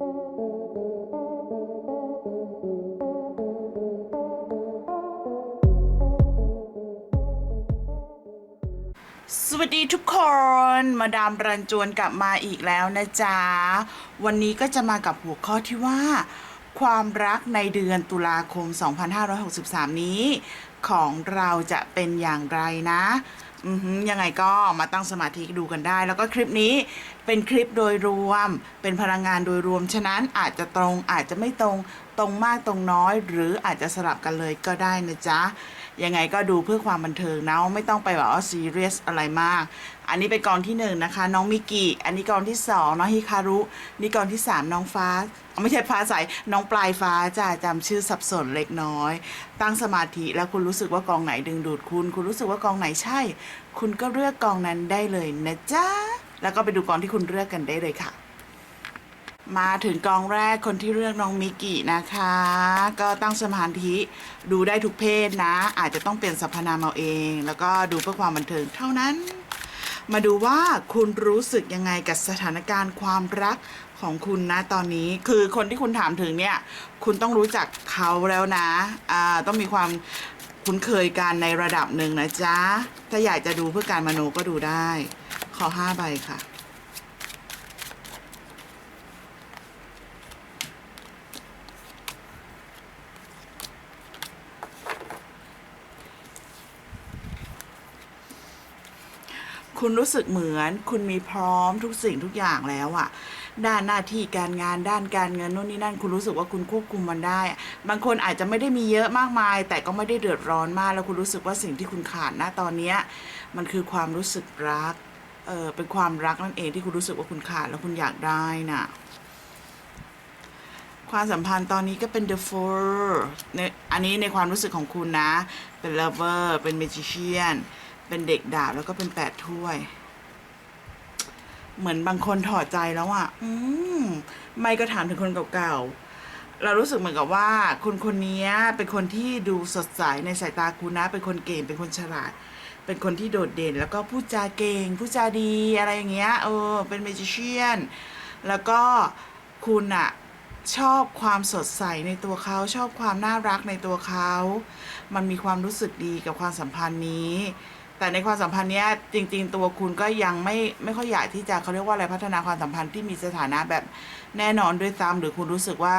สวัสดีทุกคนมาดามรันจวนกลับมาอีกแล้วนะจ๊ะ วันนี้ก็จะมากับหัวข้อที่ว่า ความรักในเดือนตุลาคม 2563 นี้ ของเราจะเป็นอย่างไรนะ ยังไงก็มาตั้งสมาธิดูกันได้ แล้วก็คลิปนี้เป็นคลิปโดยรวม เป็นพลังงานโดยรวม ฉะนั้นอาจจะตรงอาจจะไม่ตรงตรงมากตรงน้อย หรืออาจจะสลับกันเลยก็ได้นะจ๊ะ ยังไงก็ดูเพื่อความบันเทิงนะไม่ต้องไปแบบว่าซีเรียสอะไรมาก อันนี้เป็นกองที่หนึ่งนะคะ น้องมิกิอันนี้กองที่สองน้องฮิคารุนี่กองที่สามน้องฟ้า ไม่ใช่ฟ้าใสน้องปลายฟ้าจะจำชื่อสับสนเล็กน้อย ตั้งสมาธิแล้วคุณรู้สึกว่ากองไหนดึงดูดคุณ คุณรู้สึกว่ากองไหนใช่ คุณก็เลือกกองนั้นได้เลยนะจ๊ะแล้วก็ไปดูกองที่คุณเลือกกันได้เลยค่ะ มาถึงกองแรกคนที่เลือกน้องมิกินะคะ ก็ตั้งสมาธิดูได้ทุกเพศนะ อาจจะต้องเปลี่ยนสรรพนามเอาเอง แล้วก็ดูเพื่อความบันเทิงเท่านั้น มาดูว่าคุณรู้สึกยังไงกับสถานการณ์ความรักของคุณนะตอนนี้คือคนที่คุณถามถึงเนี่ย คุณต้องรู้จักเขาแล้วนะอ่าต้องมีความคุ้นเคยกันในระดับหนึ่งนะจ๊ะถ้าอยากจะดูเพื่อการมโนก็ดูได้ ขอห้าใบค่ะ คุณรู้สึกเหมือนคุณมีพร้อมทุกสิ่งทุกอย่างแล้วอะด้านหน้าที่การงานด้านการเงินโน่นนี่นั่น คุณรู้สึกว่าคุณควบคุมมันได้ บางคนอาจจะไม่ได้มีเยอะมากมาย แต่ก็ไม่ได้เดือดร้อนมาก แล้วคุณรู้สึกว่าสิ่งที่คุณขาดณตอนเนี้ยมันคือความรู้สึกรักเออเป็นความรักนั่นเองที่คุณรู้สึกว่าคุณขาดแล้วคุณอยากได้น่ะความสัมพันธ์ตอนนี้ก็เป็น the four ในอันนี้ในความรู้สึกของคุณนะ เป็น lover เป็น magician เป็นเด็กดาบแล้วก็เป็นแปดถ้วย เหมือนบางคนถอดใจแล้วอะ อืมไม่ก็ถามถึงคนเก่าๆ เรารู้สึกเหมือนกับว่าคนคนนี้เป็นคนที่ดูสดใสในสายตาคุณนะ เป็นคนเก่ง เป็นคนฉลาด เป็นคนที่โดดเด่น แล้วก็พูดจาเก่ง พูดจาดีอะไรอย่างเงี้ย เออ เป็น magician แล้วก็คุณอะชอบความสดใสในตัวเขาชอบความน่ารักในตัวเขา มันมีความรู้สึกดีกับความสัมพันธ์นี้ แต่ในความสัมพันธ์เนี้ยจริง ๆ ตัวคุณก็ยังไม่ไม่ค่อยอยากที่จะเขาเรียกว่าอะไรพัฒนาความสัมพันธ์ที่มีสถานะแบบแน่นอนด้วยซ้ำหรือคุณรู้สึกว่า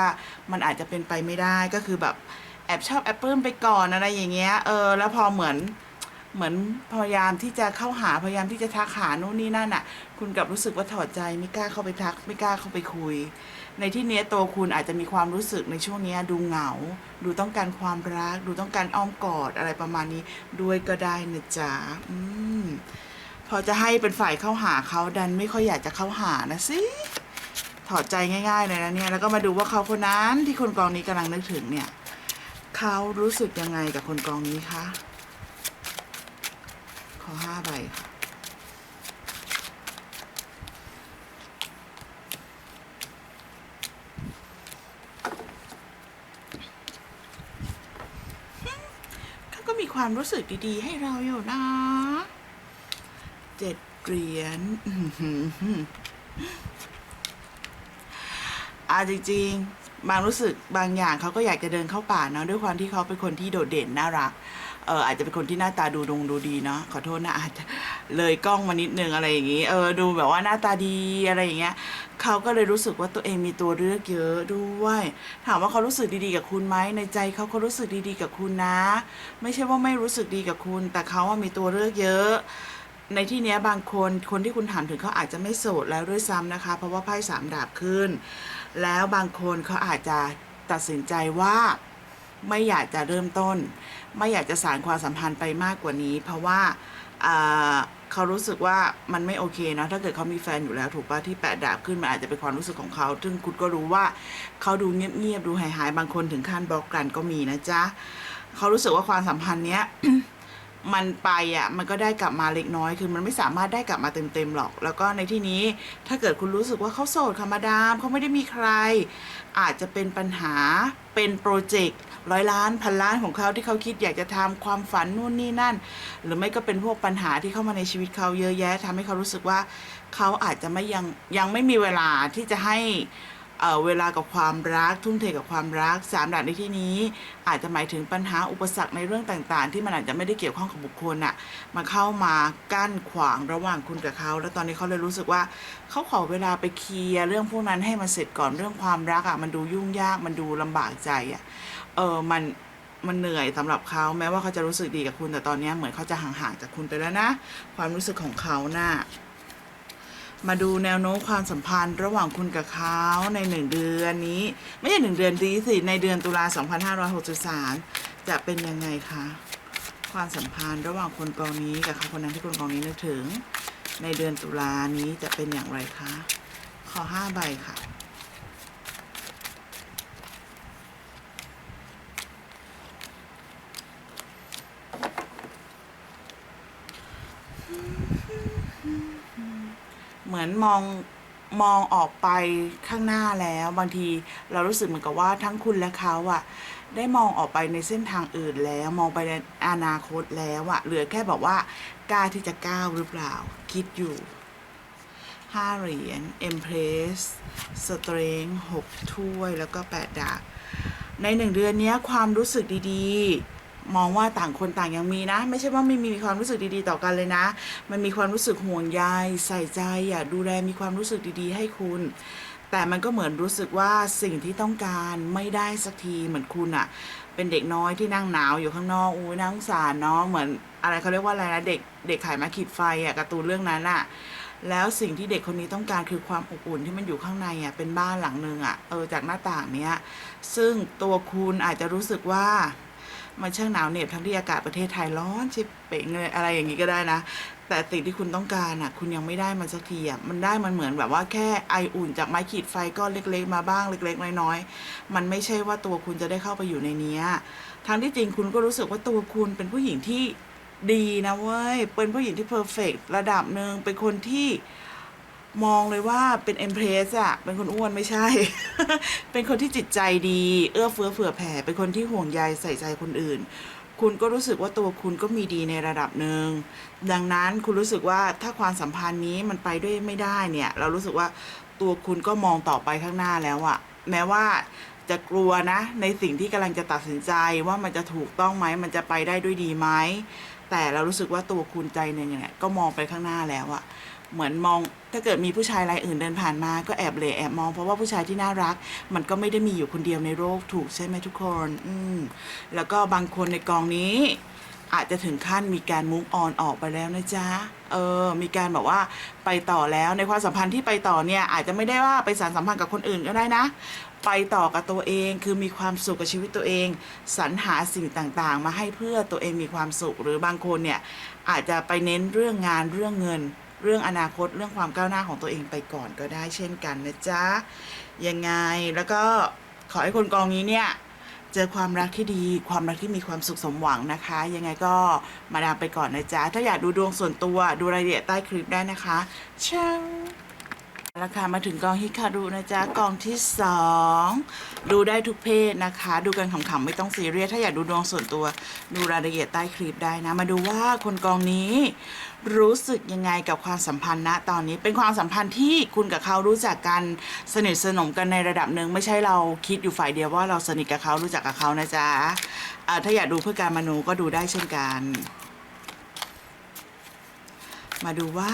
มันอาจจะเป็นไปไม่ได้ก็คือแบบแอบชอบแอบปลื้มไปก่อนอะไรอย่างเงี้ยเออแล้วพอเหมือน เหมือนพยายามที่จะเข้าหาพยายามที่จะทักหาโน่นนี่นั่นอะ คุณกลับรู้สึกว่าถอดใจไม่กล้าเข้าไปทัก ไม่กล้าเข้าไปคุย ในที่เนี้ยตัวคุณอาจจะมีความรู้สึกในช่วงนี้ดูเหงา ดูต้องการความรัก ดูต้องการอ้อมกอดอะไรประมาณนี้ด้วยก็ได้นะจ๊ะอืมพอจะให้เป็นฝ่ายเข้าหาเขาดันไม่ค่อยอยากจะเข้าหานะสิถอดใจง่ายๆเลยนะเนี่ยแล้วก็มาดูว่าเขาคนนั้นที่คนกองนี้กำลังนึกถึงเนี่ยเขารู้สึกยังไงกับคนกองนี้คะ ขอห้าใบค่ะเขาก็มีความรู้สึกดีๆ ให้เราอยู่นะเจ็ดเหรียญอื้อหืออาจริงๆ บางรู้สึกบางอย่างเขาก็อยากจะเดินเข้าป่าเนาะด้วยความที่เขาเป็นคนที่โดดเด่นน่ารัก เอออาจจะเป็นคนที่หน้าตาดูดงดูดีเนาะขอโทษนะอาจจะเลยกล้องมานิดนึงอะไรอย่างงี้เออดูแบบว่าหน้าตาดีอะไรอย่างเงี้ยเขาก็เลยรู้สึกว่าตัวเองมีตัวเลือกเยอะด้วย ถามว่าเขารู้สึกดีๆกับคุณไหมในใจเขาเขารู้สึกดีๆกับคุณนะ ไม่ใช่ว่าไม่รู้สึกดีกับคุณ แต่เขาว่ามีตัวเลือกเยอะในที่เนี้ยบางคนคนที่คุณถามถึงเขาอาจจะไม่โสดแล้วด้วยซ้ำนะคะ เพราะว่าไพ่สามดาบขึ้น แล้วบางคนเขาอาจจะตัดสินใจว่าไม่อยากจะเริ่มต้น ไม่อยากจะสานความสัมพันธ์ไปมากกว่านี้ เพราะว่าเขารู้สึกว่ามันไม่โอเคนะถ้าเกิดเขามีแฟนอยู่แล้วถูกปะที่แปดดาบขึ้นมันอาจจะเป็นความรู้สึกของเขา ซึ่งคุณก็รู้ว่าเขาดูเงียบๆดูหายๆบางคนถึงขั้นบล็อกกันก็มีนะจ๊ะเขารู้สึกว่าความสัมพันธ์เนี้ยมันไปอะมันก็ได้กลับมาเล็กน้อยคือมันไม่สามารถได้กลับมาเต็มๆหรอก แล้วก็ในที่นี้ถ้าเกิดคุณรู้สึกว่าเขาโสดค่ะมาดามเขาไม่ได้มีใคร อาจจะเป็นปัญหาเป็นโปรเจกต์ ร้อยล้านพันล้านของเขาที่เขาคิดอยากจะทำความฝันนู่นนี่นั่น หรือไม่ก็เป็นพวกปัญหาที่เข้ามาในชีวิตเขาเยอะแยะทำให้เขารู้สึกว่าเขาอาจจะไม่ยังยังไม่มีเวลาที่จะให้เเวลากับความรักทุ่มเทกับความรักสามดาบในที่นี้ อาจจะหมายถึงปัญหาอุปสรรคในเรื่องต่าง ๆ ที่มันอาจจะไม่ได้เกี่ยวข้องกับบุคคลน่ะมาเข้ามากั้นขวางระหว่างคุณกับเขา แล้วตอนนี้เขาเลยรู้สึกว่าเขาขอเวลาไปเคลียร์เรื่องพวกนั้นให้มันเสร็จก่อนเรื่องความรักอะมันดูยุ่งยากมันดูลำบากใจอะ เออมันมันเหนื่อยสำหรับเขาแม้ว่าเขาจะรู้สึกดีกับคุณแต่ตอนนี้เหมือนเขาจะห่างๆจากคุณไปแล้วนะ ความรู้สึกของเขาน่ะมาดูแนวโน้มความสัมพันธ์ระหว่างคุณกับเขาในหนึ่งเดือนนี้ ไม่ใช่หนึ่งเดือนดีสิในเดือนตุลา2563 จะเป็นยังไงคะความสัมพันธ์ระหว่างคนกองนี้กับเขาคนนั้นที่คนกองนี้นึกถึง ในเดือนตุลานี้จะเป็นอย่างไรคะขอห้าใบค่ะ มือนมองมองออกไปข้างหน้าแล้ว บางทีเรารู้สึกเหมือนกับว่าทั้งคุณและเขาอะได้มองออกไปในเส้นทางอื่นแล้วมองไปในอนาคตแล้วอะเหลือแค่บอกว่ากล้าที่จะก้าวหรือเปล่า คิดอยู่ห้าเหรียญ Empress Strength หกถ้วยแล้วก็แปดดาบในหนึ่งเดือนนี้ความรู้สึกดีๆ มองว่าต่างคนต่างยังมีนะ ไม่ใช่ว่าไม่มีความรู้สึกดีๆ ต่อกันเลยนะ มันมีความรู้สึกห่วงใยใส่ใจอยากดูแลมีความรู้สึกดีๆ ให้คุณ แต่มันก็เหมือนรู้สึกว่าสิ่งที่ต้องการไม่ได้สักทีเหมือนคุณอะเป็นเด็กน้อยที่นั่งหนาวอยู่ข้างนอกอุ้ยน่งสารเนาะเหมือนอะไรเขาเรียกว่าอะไรนะเด็กเด็กขายมาขีดไฟอะการ์ตูนเรื่องนั้นอะแล้วสิ่งที่เด็กคนนี้ต้องการคือความอบอุ่นที่มันอยู่ข้างในอะเป็นบ้านหลังนึงอะเออจากหน้าต่างเนี้ย ซึ่งตัวคุณอาจจะรู้สึกว่า มันช่างหนาวเหน็บทั้งที่อากาศประเทศไทยร้อนชิบเป่งเลยอะไรอย่างนี้ก็ได้นะ แต่สิ่งที่คุณต้องการอะ คุณยังไม่ได้มันสักทีอะมันได้มันเหมือนแบบว่าแค่ไออุ่นจากไม้ขีดไฟก้อนเล็ก ๆ มาบ้างเล็ก ๆ น้อยๆมันไม่ใช่ว่าตัวคุณจะได้เข้าไปอยู่ในเนี้ยทั้งที่จริงคุณก็รู้สึกว่าตัวคุณเป็นผู้หญิงที่ดีนะเว้ยเป็นผู้หญิงที่เพอร์เฟกระดับหนึ่งเป็นคนที่ มองเลยว่าเป็นเอ็มเพรสอะเป็นคนอ้วนไม่ใช่ เป็นคนที่จิตใจดี เอื้อเฟื้อเผื่อแผ่ เป็นคนที่ห่วงใยใส่ใจคนอื่น คุณก็รู้สึกว่าตัวคุณก็มีดีในระดับหนึ่ง ดังนั้นคุณรู้สึกว่าถ้าความสัมพันธ์นี้มันไปด้วยไม่ได้เนี่ย เรารู้สึกว่าตัวคุณก็มองต่อไปข้างหน้าแล้วอะแม้ว่าจะกลัวนะ ในสิ่งที่กำลังจะตัดสินใจว่ามันจะถูกต้องไหมมันจะไปได้ด้วยดีไหมแต่เรารู้สึกว่าตัวคุณใจหนึ่งเนี่ยก็มองไปข้างหน้าแล้วอะ เหมือนมองถ้าเกิดมีผู้ชายรายอื่นเดินผ่านมา ก็แอบเหลแอบมอง เพราะว่าผู้ชายที่น่ารัก มันก็ไม่ได้มีอยู่คนเดียวในโลกถูกใช่ไหมทุกคน อืมแล้วก็บางคนในกองนี้ อาจจะถึงขั้นมีการมุ v ออนออกไปแล้วนะจ๊ะเออ มีการแบบว่าไปต่อแล้วในความสัมพันธ์ที่ไปต่อเนี่ย อาจจะไม่ได้ว่าไปสานสัมพันธ์กับคนอื่นก็ได้นะ ไปต่อกับตัวเองคือมีความสุขกับชีวิตตัวเอง สรรหาสิ่งต่างๆ มาให้เพื่อตัวเองมีความสุข หรือบางคนเนี่ยอาจจะไปเน้นเรื่องงานเรื่องเงิน เรื่องอนาคตเรื่องความก้าวหน้าของตัวเองไปก่อนก็ได้เช่นกันนะจ๊ะยังไงแล้วก็ขอให้คนกองนี้เนี่ยเจอความรักที่ดีความรักที่มีความสุขสมหวังนะคะ ยังไงก็มาดามไปก่อนนะจ๊ะถ้าอยากดูดวงส่วนตัวดูรายละเอียดใต้คลิปได้นะคะเช้าราคามาถึงกองฮิคารุนะจ๊ะกองที่สองดูได้ทุกเพศนะคะ ดูกันขำๆไม่ต้องซีเรียสถ้าอยากดูดวงส่วนตัว ดูรายละเอียดใต้คลิปได้นะ มาดูว่าคนกองนี้ รู้สึกยังไงกับความสัมพันธ์ณตอนนี้เป็นความสัมพันธ์ที่คุณกับเขารู้จักกันสนิทสนมกันในระดับหนึ่งไม่ใช่เราคิดอยู่ฝ่ายเดียวว่าเราสนิทกับเขารู้จักกับเขานะจ๊ะถ้าอยากดูเพื่อการมโนก็ดูได้เช่นกัน มาดูว่า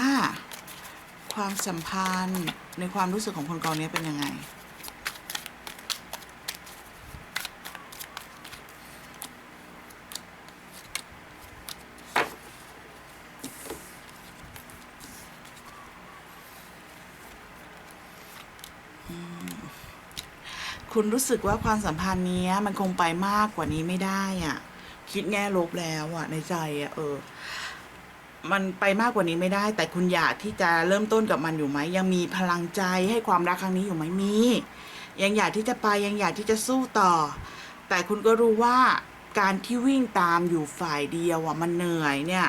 ความสัมพันธ์ในความรู้สึกของคนกองนี้เป็นยังไง คุณรู้สึกว่าความสัมพันธ์นี้มันคงไปมากกว่านี้ไม่ได้อะ คิดแง่ลบแล้วอะ ในใจอะเออ มันไปมากกว่านี้ไม่ได้ แต่คุณอยากที่จะเริ่มต้นกับมันอยู่ไหมยังมีพลังใจให้ความรักครั้งนี้อยู่ไหมมี ยังอยากที่จะไปยังอยากที่จะสู้ต่อ แต่คุณก็รู้ว่าการที่วิ่งตามอยู่ฝ่ายเดียวอะมันเหนื่อยเนี่ย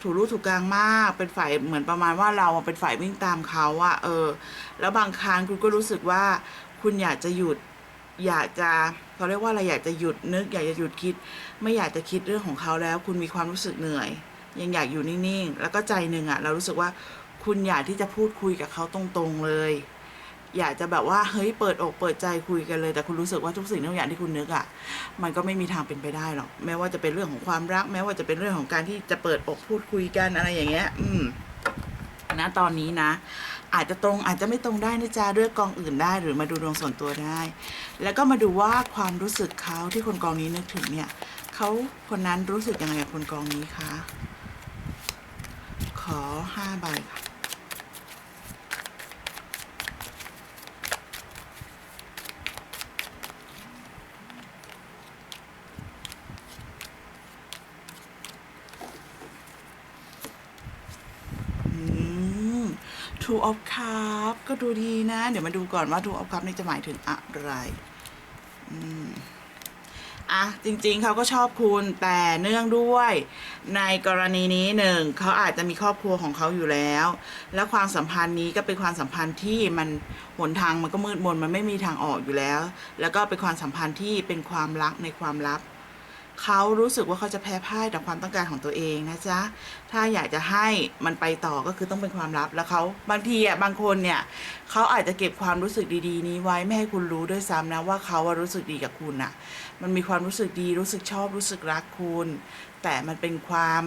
ถูรู้ถูกกลางมากเป็นฝ่ายเหมือนประมาณว่าเราเป็นฝ่ายวิ่งตามเขาอะเออ แล้วบางครั้งคุณก็รู้สึกว่า คุณอยากจะหยุด อยากจะเขาเรียกว่าอะไรอยากจะหยุดนึก อยากจะหยุดคิด ไม่อยากจะคิดเรื่องของเขาแล้ว คุณมีความรู้สึกเหนื่อย ยังอยากอยู่นิ่งๆแล้วก็ใจหนึ่งอะเรารู้สึกว่าคุณอยากที่จะพูดคุยกับเขาตรงๆเลย อยากจะแบบว่าเฮ้ยเปิดอกเปิดใจคุยกันเลย แต่คุณรู้สึกว่าทุกสิ่งทุกอย่างที่คุณนึกอะ่ะ มันก็ไม่มีทางเป็นไปได้หรอกแม้ว่าจะเป็นเรื่องของความรัก แม้ว่าจะเป็นเรื่องของการที่จะเปิดอกพูดคุยกันอะไรอย่างเงี้ย อืมนะตอนนี้นะ อาจจะตรงอาจจะไม่ตรงได้นะจ๊ะด้วยกกองอื่นได้หรือมาดูดวงส่วนตัวได้ แล้วก็มาดูว่าความรู้สึกเขาที่คนกองนี้นึกถึงเนี่ยเขาคนนั้นรู้สึกยังไงกับคนกองนี้คะขอห้าใบค่ะ อืม Two of Cup ก็ดูดีนะ เดี๋ยวมาดูก่อนว่า Two of Cup นี่จะหมายถึงอะไรอืมอะจริงๆเขาก็ชอบคุณแต่เนื่องด้วย ในกรณีนี้หนึ่งเขาอาจจะมีครอบครัวของเขาอยู่แล้ว และความสัมพันธ์นี้ก็เป็นความสัมพันธ์ที่มันหนทางมันก็มืดมนมันไม่มีทางออกอยู่แล้ว แล้วก็เป็นความสัมพันธ์ที่เป็นความรักในความลับ เขารู้สึกว่าเขาจะแพ้พ่ายต่อความต้องการของตัวเองนะจ๊ะ ถ้าอยากจะให้มันไปต่อก็คือต้องเป็นความลับแล้วเขาบางทีอะบางคนเนี่ยเขาอาจจะเก็บความรู้สึกดีๆ นี้ไว้ไม่ให้คุณรู้ด้วยซ้ำนะว่าเขารู้สึกดีกับคุณอะ มันมีความรู้สึกดีรู้สึกชอบรู้สึกรักคุณ แต่มันเป็นความ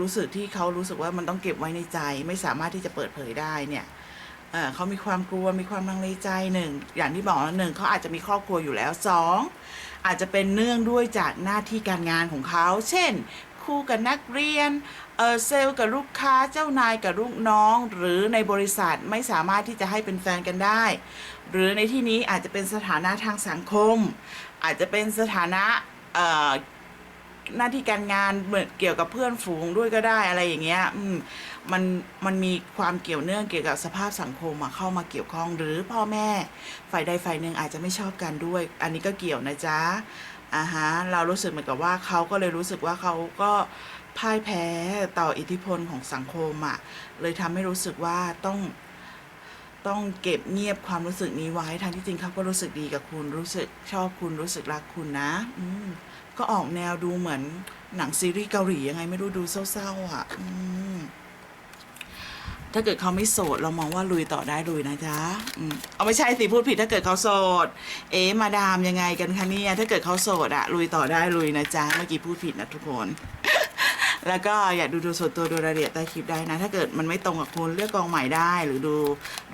รู้สึกที่เขารู้สึกว่ามันต้องเก็บไว้ในใจ ไม่สามารถที่จะเปิดเผยได้เนี่ยเขามีความกลัวมีความลังเลใจหนึ่งอย่างที่บอกแล้วหนึ่งเขาอาจจะมีครอบครัวอยู่แล้วสอง อาจจะเป็นเนื่องด้วยจากหน้าที่การงานของเขา เช่น คู่กับนักเรียนเซลล์กับลูกค้าเจ้านายกับลูกน้อง หรือในบริษัทไม่สามารถที่จะให้เป็นแฟนกันได้ หรือในที่นี้อาจจะเป็นสถานะทางสังคม อาจจะเป็นสถานะ หน้าที่การงานเหมือนเกี่ยวกับเพื่อนฝูงด้วยก็ได้อะไรอย่างเงี้ยอืมมันมันมีความเกี่ยวเนื่องเกี่ยวกับสภาพสังคมอะเข้ามาเกี่ยวข้องหรือพ่อแม่ฝ่ายใดฝ่ายหนึ่งอาจจะไม่ชอบกันด้วย อันนี้ก็เกี่ยวนะจ๊ะอ่าฮะเรารู้สึกเหมือนกับว่าเขาก็เลยรู้สึกว่าเขาก็พ่ายแพ้ต่ออิทธิพลของสังคมอะเลยทำให้รู้สึกว่าต้องต้องเก็บเงียบความรู้สึกนี้ไว้ทางที่จริงเขาก็รู้สึกดีกับคุณรู้สึกชอบคุณรู้สึกรักคุณนะ อืม ก็ออกแนวดูเหมือนหนังซีรีส์เกาหลียังไงไม่รู้ดูเศร้าๆอะถ้าเกิดเขาไม่โสดเรามองว่าลุยต่อได้ลุยนะจ๊ะเอาไม่ใช่สิพูดผิดถ้าเกิดเขาโสด เอ๊ะมาดามยังไงกันคะเนี่ยถ้าเกิดเขาโสดอะลุยต่อได้ลุยนะจ๊ะเมื่อกี้พูดผิดนะทุกคน แล้วก็อยากดูดูส่วนตัวดูรายละเอียดใต้คลิปได้นะ ถ้าเกิดมันไม่ตรงกับคุณเลือกกองใหม่ได้ หรือดู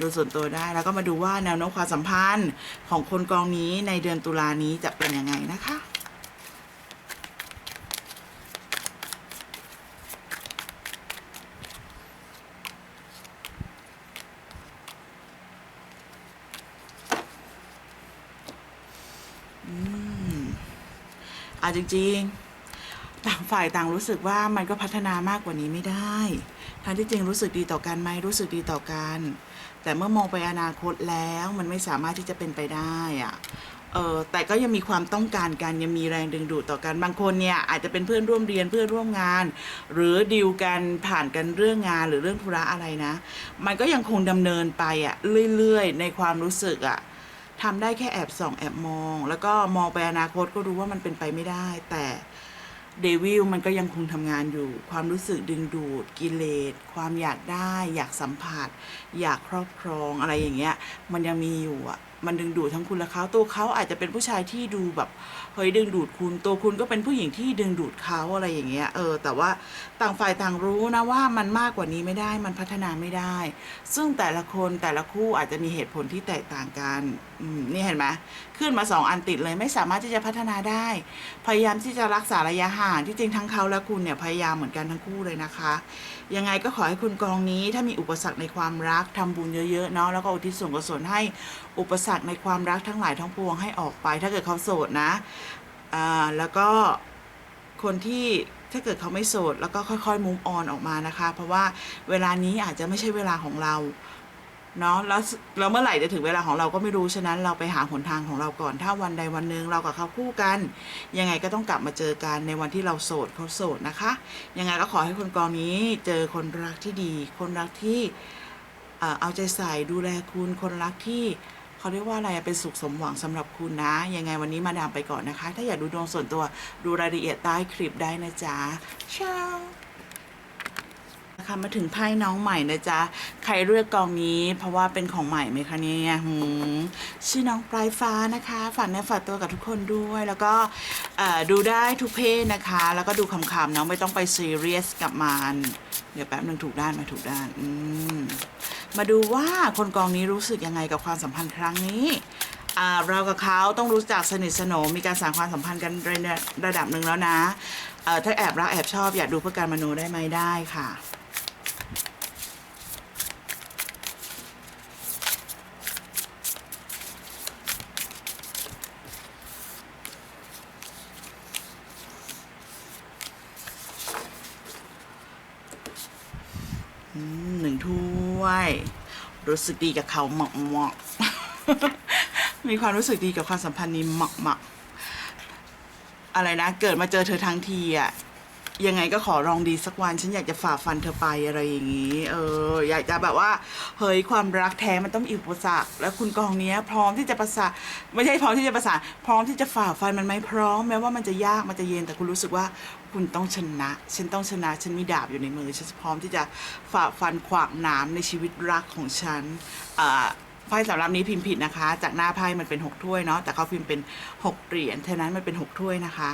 ดูส่วนตัวได้ แล้วก็มาดูว่าแนวโน้มความสัมพันธ์ของคนกองนี้ในเดือนตุลานี้จะเป็นยังไงนะคะ จริง ๆ ต่างฝ่ายต่างรู้สึกว่ามันก็พัฒนามากกว่านี้ไม่ได้ทั้งที่จริงรู้สึกดีต่อกันไหมรู้สึกดีต่อกัน แต่เมื่อมองไปอนาคตแล้วมันไม่สามารถที่จะเป็นไปได้อะเออแต่ก็ยังมีความต้องการกันยังมีแรงดึงดูดต่อกันบางคนเนี่ยอาจจะเป็นเพื่อนร่วมเรียนเพื่อนร่วมงาน หรือดีลกันผ่านกันเรื่องงานหรือเรื่องธุระอะไรนะ มันก็ยังคงดำเนินไปอะเรื่อยๆ ในความรู้สึกอะ ทำได้แค่แอบส่องแอบมอง แล้วก็มองไปอนาคตก็รู้ว่ามันเป็นไปไม่ได้ แต่เดวิลมันก็ยังคงทำงานอยู่ ความรู้สึกดึงดูด กิเลส ความอยากได้ อยากสัมผัส อยากครอบครองอะไรอย่างเงี้ย มันยังมีอยู่อะ มันดึงดูดทั้งคุณและเขาตัวเขาอาจจะเป็นผู้ชายที่ดูแบบเฮ้ยดึงดูดคุณ ตัวคุณก็เป็นผู้หญิงที่ดึงดูดเขาอะไรอย่างเงี้ย เออ แต่ว่าต่างฝ่ายต่างรู้นะว่ามันมากกว่านี้ไม่ได้ มันพัฒนาไม่ได้ ซึ่งแต่ละคนแต่ละคู่อาจจะมีเหตุผลที่แตกต่างกัน นี่เห็นไหมขึ้นมาสองอันติดเลยไม่สามารถที่จะพัฒนาได้ พยายามที่จะรักษาระยะห่างที่จริงทั้งเขาและคุณเนี่ยพยายามเหมือนกันทั้งคู่เลยนะคะ ยังไงก็ขอให้คุณกองนี้ถ้ามีอุปสรรคในความรักทำบุญเยอะๆเนาะแล้วก็อุทิศส่วนกุศลให้อุปสรรคในความรักทั้งหลายทั้งปวงให้ออกไป ถ้าเกิดเขาโสดนะอ่าแล้วก็คนที่ถ้าเกิดเขาไม่โสดแล้วก็ค่อยๆมุมออนออกมานะคะ เพราะว่าเวลานี้อาจจะไม่ใช่เวลาของเรา เนาะแล้วแล้วเมื่อไหร่จะถึงเวลาของเราก็ไม่รู้ฉะนั้นเราไปหาหนทางของเราก่อน ถ้าวันใดวันหนึ่งเรากับเขาคู่กัน ยังไงก็ต้องกลับมาเจอกันในวันที่เราโสดเขาโสดนะคะ ยังไงก็ขอให้คนกองนี้เจอคนรักที่ดี คนรักที่เอาใจใส่ดูแลคุณคนรักที่เขาเรียกว่าอะไรเป็นสุขสมหวังสำหรับคุณนะ ยังไงวันนี้มาดามไปก่อนนะคะ ถ้าอยากดูดวงส่วนตัวดูรายละเอียดใต้คลิปได้นะจ๊ะเช้า นะมาถึงไพ่น้องใหม่นะจ๊ะ ใครเลือกกองนี้ เพราะว่าเป็นของใหม่ไหมคะเนี่ยหืมชื่อน้องปลายฟ้านะคะฝากเนื้อฝากตัวกับทุกคนด้วย แล้วก็ดูได้ทุกเพศนะคะ แล้วก็ดูขำๆน้องไม่ต้องไปซีเรียสกับมันเดี๋ยวแป๊บนึงถูกด้านมาถูกด้าน อืม มาดูว่าคนกองนี้รู้สึกยังไงกับความสัมพันธ์ครั้งนี้เรากับเขาต้องรู้จักสนิทสนมมีการสานความสัมพันธ์กันระดับหนึ่งแล้วนะถ้าแอบรักแอบชอบอยากดูเพื่อการมโนได้ไหมได้ค่ะ อืมหนึ่งถ้วย รู้สึกดีกับเขาหมักหมักมีความรู้สึกดีกับความสัมพันธ์นี้หมักหมักอะไรนะ เกิดมาเจอเธอทั้งทีอะ ยังไงก็ขอลองดีสักวัน ฉันอยากจะฝ่าฟันเธอไปอะไรอย่างนี้ เออ อยากจะแบบว่า เฮ้ยความรักแท้มันต้องมีอุปสรรค แล้วคุณกองเนี้ย พร้อมที่จะประสานไม่ใช่พร้อมที่จะประสานพร้อมที่จะฝ่าฟันมันไหมพร้อมแม้ว่ามันจะยากมันจะเย็นแต่คุณรู้สึกว่าคุณต้องชนะ ฉันต้องชนะ ฉันมีดาบอยู่ในมือ ฉันพร้อมที่จะฝ่าฟันขวากหนามในชีวิตรักของฉันอ่าไพ่สำหรับนี้พิมพ์ผิดนะคะ จากหน้าไพ่มันเป็นหกถ้วยเนาะแต่เขาพิมพ์เป็นหกเหรียญฉะนั้นมันเป็นหกถ้วยนะคะ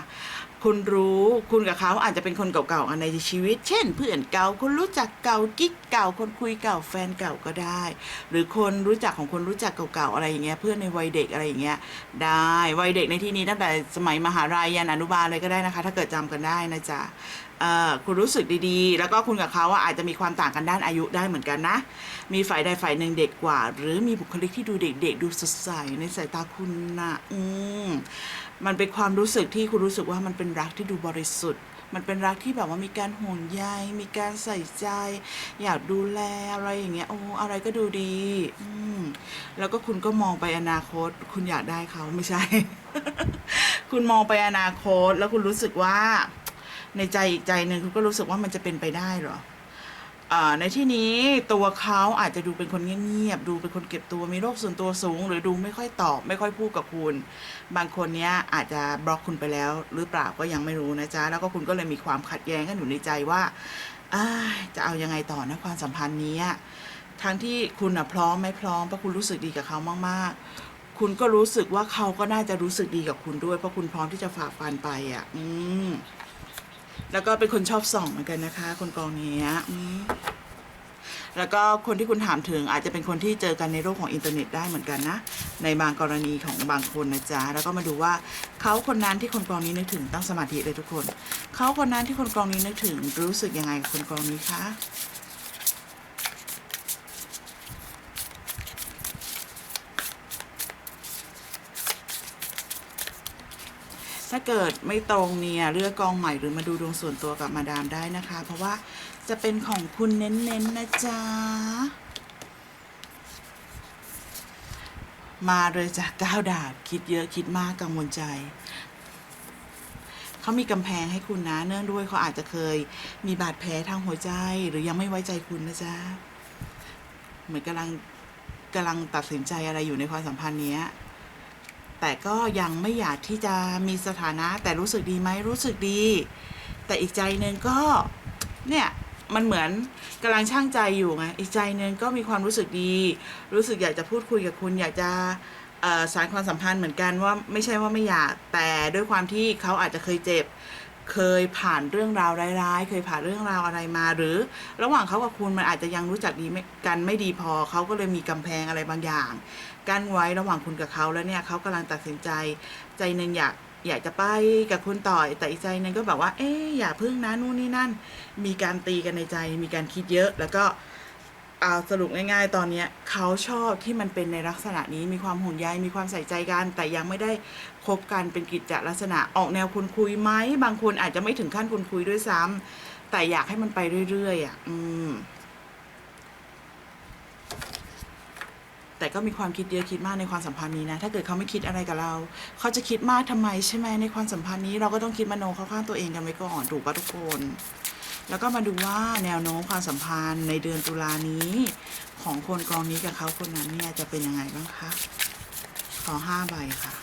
คุณรู้คุณกับเขาอาจจะเป็นคนเก่าๆกันในชีวิต เช่น เพื่อนเก่าคนรู้จักเก่ากิ๊กเก่าคนคุยเก่าแฟนเก่าก็ได้ หรือคนรู้จักของคนรู้จักเก่าๆอะไรอย่างเงี้ยเพื่อนในวัยเด็กอะไรอย่างเงี้ยได้วัยเด็กในที่นี้ตั้งแต่สมัยมหาลัยยันอนุบาลเลยก็ได้นะคะ ถ้าเกิดจำกันได้นะจ๊ะคุณรู้สึกดีๆ แล้วก็คุณกับเขาอะอาจจะมีความต่างกันด้านอายุได้เหมือนกันนะ มีฝ่ายใดฝ่ายหนึ่งเด็กกว่า หรือมีบุคลิกที่ดูเด็กๆดูสดใสในสายตาคุณนะอืม มันเป็นความรู้สึกที่คุณรู้สึกว่ามันเป็นรักที่ดูบริสุทธิ์ มันเป็นรักที่แบบว่ามีการห่วงใย มีการใส่ใจ อยากดูแลอะไรอย่างเงี้ย โอ้อะไรก็ดูดี อืมแล้วก็คุณก็มองไปอนาคต คุณอยากได้เขาไม่ใช่ คุณมองไปอนาคต แล้วคุณรู้สึกว่า ในใจอีกใจหนึ่งคุณก็รู้สึกว่ามันจะเป็นไปได้หรอ อ่าในที่นี้ตัวเขาอาจจะดูเป็นคนเงียบๆ ดูเป็นคนเก็บตัว มีโรคส่วนตัวสูง หรือดูไม่ค่อยตอบ ไม่ค่อยพูดกับคุณ บางคนเนี้ยอาจจะบล็อกคุณไปแล้ว หรือเปล่าก็ยังไม่รู้นะจ๊ะ แล้วก็คุณก็เลยมีความขัดแย้งกันอยู่ในใจว่าจะเอายังไงต่อนะความสัมพันธ์นี้ ทั้งที่คุณอะพร้อมไม่พร้อมเพราะคุณรู้สึกดีกับเขามากๆ คุณก็รู้สึกว่าเขาก็น่าจะรู้สึกดีกับคุณด้วย เพราะคุณพร้อมที่จะฝ่าฟันไปอะ อืม แล้วก็เป็นคนชอบส่องเหมือนกันนะคะ คนกองนี้แล้วก็คนที่คุณถามถึงอาจจะเป็นคนที่เจอกันในโลกของอินเทอร์เน็ตได้เหมือนกันนะ ในบางกรณีของบางคนนะจ๊ะ แล้วก็มาดูว่าเขาคนนั้นที่คนกรองนี้นึกถึงตั้งสมาธิเลยทุกคน เขาคนนั้นที่คนกรองนี้นึกถึงรู้สึกยังไงกับคนกรองนี้คะ ถ้าเกิดไม่ตรงเนี่ยเลือกกองใหม่หรือมาดูดวงส่วนตัวกับมาดามได้นะคะ เพราะว่าจะเป็นของคุณเน้นๆนะจ๊ะ มาเลยจากก้าวดาบคิดเยอะคิดมากกังวลใจเขามีกำแพงให้คุณนะ เนื่องด้วยเขาอาจจะเคยมีบาดแผลทางหัวใจ หรือยังไม่ไว้ใจคุณนะจ๊ะ เหมือนกำลังกำลังตัดสินใจอะไรอยู่ในความสัมพันธ์นี้ แต่ก็ยังไม่อยากที่จะมีสถานะ แต่รู้สึกดีไหมรู้สึกดี แต่อีกใจหนึ่งก็เนี่ยมันเหมือนกำลังช่างใจอยู่ไงอีกใจหนึ่งก็มีความรู้สึกดี รู้สึกอยากจะพูดคุยกับคุณ อยากจะสารความสัมพันธ์เหมือนกันว่าไม่ใช่ว่าไม่อยากแต่ด้วยความที่เขาอาจจะเคยเจ็บ เคยผ่านเรื่องราวร้ายๆ เคยผ่านเรื่องราวอะไรมา หรือระหว่างเขากับคุณมันอาจจะยังรู้จักดีกันไม่ดีพอเขาก็เลยมีกำแพงอะไรบางอย่างกั้นไว้ระหว่างคุณกับเขาแล้วเนี่ยเขากำลังตัดสินใจ ใจหนึ่งอยากอยากจะไปกับคุณต่อแต่อีกใจหนึ่งก็แบบว่า เอ๊อย่าพึ่งนะนู่นนี่นั่น มีการตีกันในใจ มีการคิดเยอะ แล้วก็เอาสรุปง่าย ๆ ตอนเนี้ยเขาชอบที่มันเป็นในลักษณะนี้มีความห่วงใยมีความใส่ใจกันแต่ยังไม่ได้ คบกันเป็นกิจจลักษณะออกแนวคุณคุยไหมบางคนอาจจะไม่ถึงขั้นคุณคุยด้วยซ้ำแต่อยากให้มันไปเรื่อยๆอะอืมแต่ก็มีความคิดเยอะคิดมากในความสัมพันธ์นี้นะ ถ้าเกิดเขาไม่คิดอะไรกับเรา เขาจะคิดมากทำไมใช่ไหมในความสัมพันธ์นี้เราก็ต้องคิดมโนเข้าข้างตัวเองกันไว้ก่อนถูกปะทุกคน แล้วก็มาดูว่าแนวโน้มความสัมพันธ์ในเดือนตุลานี้ ของคนกองนี้กับเขาคนนั้นเนี่ยจะเป็นยังไงบ้างคะขอห้าใบค่ะ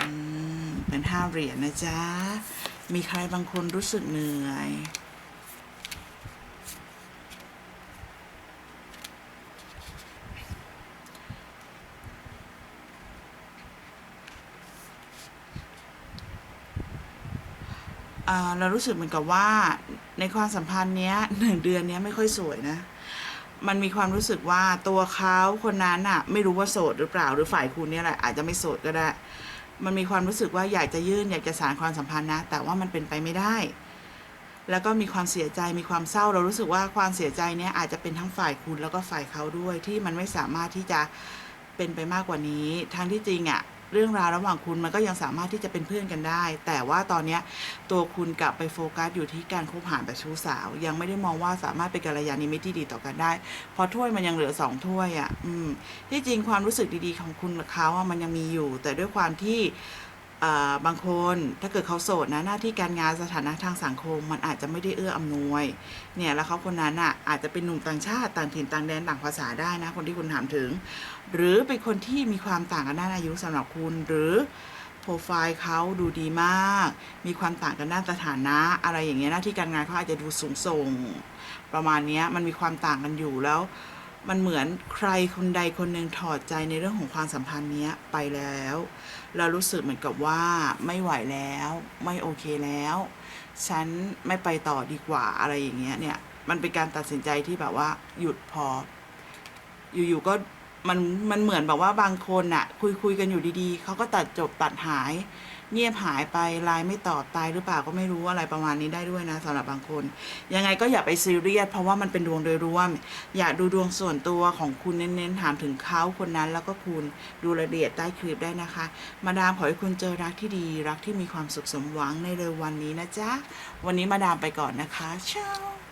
อืม เหรียญนะจ๊ะ มีใครบางคนรู้สึกเหนื่อยเรารู้สึกเหมือนกับว่าในความสัมพันธ์เนี้ยหนึ่งเดือนเนี้ยไม่ค่อยสวยนะ มันมีความรู้สึกว่าตัวเขาคนนั้นอะไม่รู้ว่าโสดหรือเปล่าหรือฝ่ายคุณเนี่ยแหละอาจจะไม่โสดก็ได้ มันมีความรู้สึกว่าอยากจะยื่นอยากจะสารความสัมพันธ์นะ แต่ว่ามันเป็นไปไม่ได้ แล้วก็มีความเสียใจมีความเศร้าเรารู้สึกว่าความเสียใจเนี้ยอาจจะเป็นทั้งฝ่ายคุณแล้วก็ฝ่ายเขาด้วยที่มันไม่สามารถที่จะเป็นไปมากกว่านี้ทั้งที่จริงอะ เรื่องราวระหว่างคุณมันก็ยังสามารถที่จะเป็นเพื่อนกันได้ แต่ว่าตอนเนี้ตัวคุณกลับไปโฟกัสอยู่ที่การคบหาแบบชู้สาว ยังไม่ได้มองว่าสามารถเป็นกัลยาณมิตรที่ดีต่อกันได้ เพราะถ้วยมันยังเหลือสองถ้วยอะอืม ที่จริงความรู้สึกดีๆของคุณกับเขาอะมันยังมีอยู่ แต่ด้วยความที่ บางคนถ้าเกิดเขาโสดนะหน้าที่การงานสถานะทางสังคม มันอาจจะไม่ได้เอื้ออำนวยเนี่ยแล้วเขาคนนั้นอะอาจจะเป็นหนุ่มต่างชาติต่างถิ่นต่างแดนต่างภาษาได้นะคนที่คุณถามถึง หรือเป็นคนที่มีความต่างกันด้านอายุสำหรับคุณหรือโปรไฟล์เขาดูดีมาก มีความต่างกันด้านสถานะ อะไรอย่างเงี้ยหน้าที่การงานเขาอาจจะดูสูงส่ง ประมาณนี้มันมีความต่างกันอยู่แล้ว มันเหมือนใครคนใดคนหนึ่งถอดใจในเรื่องของความสัมพันธ์นี้ไปแล้ว เรารู้สึกเหมือนกับว่าไม่ไหวแล้ว ไม่โอเคแล้ว ฉันไม่ไปต่อดีกว่าอะไรอย่างเงี้ยเนี่ย มันเป็นการตัดสินใจที่แบบว่าหยุดพอ อยู่ๆก็มันมันเหมือนแบบว่าบางคนอะคุยคุยกันอยู่ดีๆเขาก็ตัดจบตัดหาย เงียบหายไปไลน์ไม่ตอบตายหรือเปล่าก็ไม่รู้อะไรประมาณนี้ได้ด้วยนะสำหรับบางคน ยังไงก็อย่าไปซีเรียสเพราะว่ามันเป็นดวงโดยรวม อยากดูดวงส่วนตัวของคุณเน้นๆถามถึงเขาคนนั้นแล้วก็คุณดูรายละเอียดใต้คลิปได้นะคะ มาดามขอให้คุณเจอรักที่ดี รักที่มีความสุขสมหวังในเร็ววันนี้นะจ๊ะวันนี้มาดามไปก่อนนะคะเช้า